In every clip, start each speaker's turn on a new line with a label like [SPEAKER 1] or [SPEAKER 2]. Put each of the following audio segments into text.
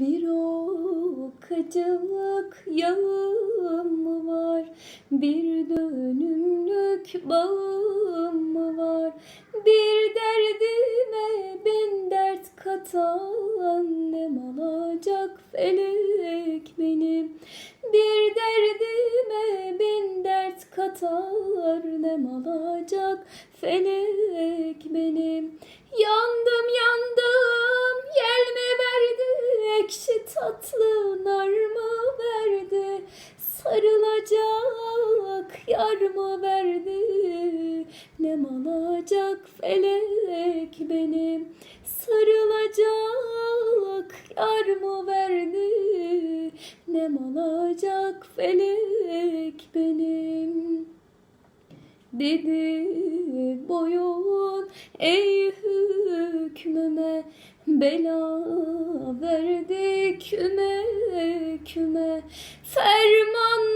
[SPEAKER 1] Bir okacık yağım mı var? Bir dönümlük bağım mı var? Bir derdime bin dert katan Ne alacak felek benim? Bir derdime bin dert katar Ne alacak felek benim? Yandım Sarılacak yar mı verdi? Ne alacak felek benim? Sarılacak yar mı verdi? Ne alacak felek benim? Dedi boyun ey hükmüme Bela verdi küme küme. Ferman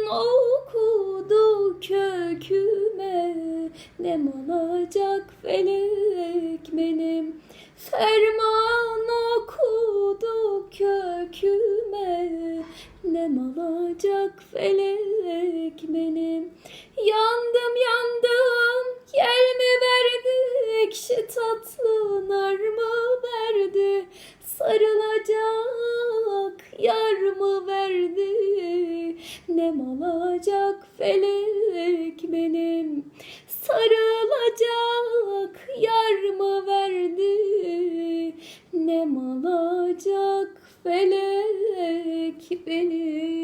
[SPEAKER 1] Ne alacak felek benim? Ferman okudu köküme. Ne alacak felek benim? Yandım yandım yel mi verdi? Ekşi tatlı nar mı verdi? Sarılacak yar mı verdi? Ne alacak felek benim Sarılacak yar mı verdi? Ne alacak felek benim